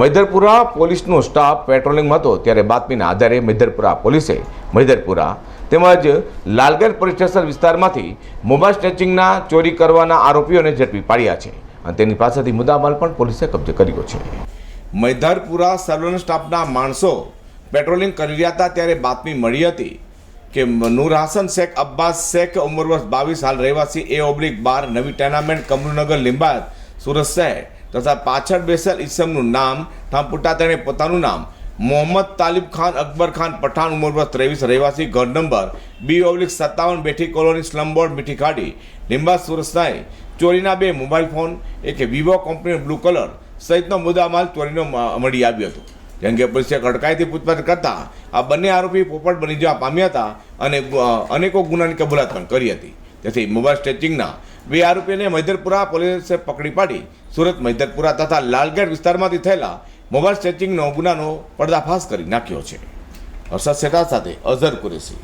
મૈદરપુરા પોલીસનો સ્ટાફ પેટ્રોલિંગમાં હતો, ત્યારે બાતમીના આધારે મૈદરપુરા પોલીસે મૈદરપુરા તેમજ લાલગઢ પોલીસ વિસ્તારમાંથી મોબાઈલ સ્નેચિંગના ચોરી કરવાના આરોપીઓને ઝડપી પાડ્યા છે અને તેની પાસેથી મુદ્દામાલ પણ પોલીસે કબજે કર્યો છે. મૈદરપુરા સર્વેલન્સ સ્ટાફના માણસો પેટ્રોલિંગ કરી રહ્યા હતા, ત્યારે બાતમી મળી હતી કે નૂર હાસન શેખ અબ્બાસ શેખ ઉંમર વર્ષ બાવીસ, હાલ રહેવાસી એ ઓબ્લિક બાર, નવી ટેનામેન્ટ કમરુનગર લિંબાયત, સુરત શહેર તથા પાછળ બેસેલ ઈસમનું નામ ઠામપુટા તેણે પોતાનું નામ. મોહમ્મદ તાલિબ ખાન, અકબર ખાન, પઠાણ, ઉંમર વર્ષ ત્રેવીસ, રહેવાસી, ઘર નંબર, બી ઓબ્લિક સત્તાવન, બેઠી કોલોની, સ્લમ બોર્ડ, મીઠી ખાડી. લીંબા સુરત સાઈ ચોરીના બે મોબાઈલ ફોન, એક વિવો કંપનીનો બ્લુ કલર, સહિતનો મુદ્દામાલ ચોરીનો મ- મળી આવ્યો હતો. જેમ કે પોલીસે કડકાઈથી પૂછપરછ કરતા આ બંને આરોપી પોપટ બની જવા પામ્યા હતા અને અનેકો ગુનાની કબૂલાત પણ કરી હતી. તેથી મોબાઈલ સ્ટેચિંગના બે આરોપીને મૈદરપુરા પોલીસે પકડી પાડી. સુરત મૈદરપુરા તથા લાલગેટ વિસ્તારમાંથી થયેલા મોબાઈલ સ્ટેચિંગનો ગુનાનો પર્દાફાશ કરી નાખ્યો છે. હર્ષદ શેઠા સાથે અઝર કુરેશી.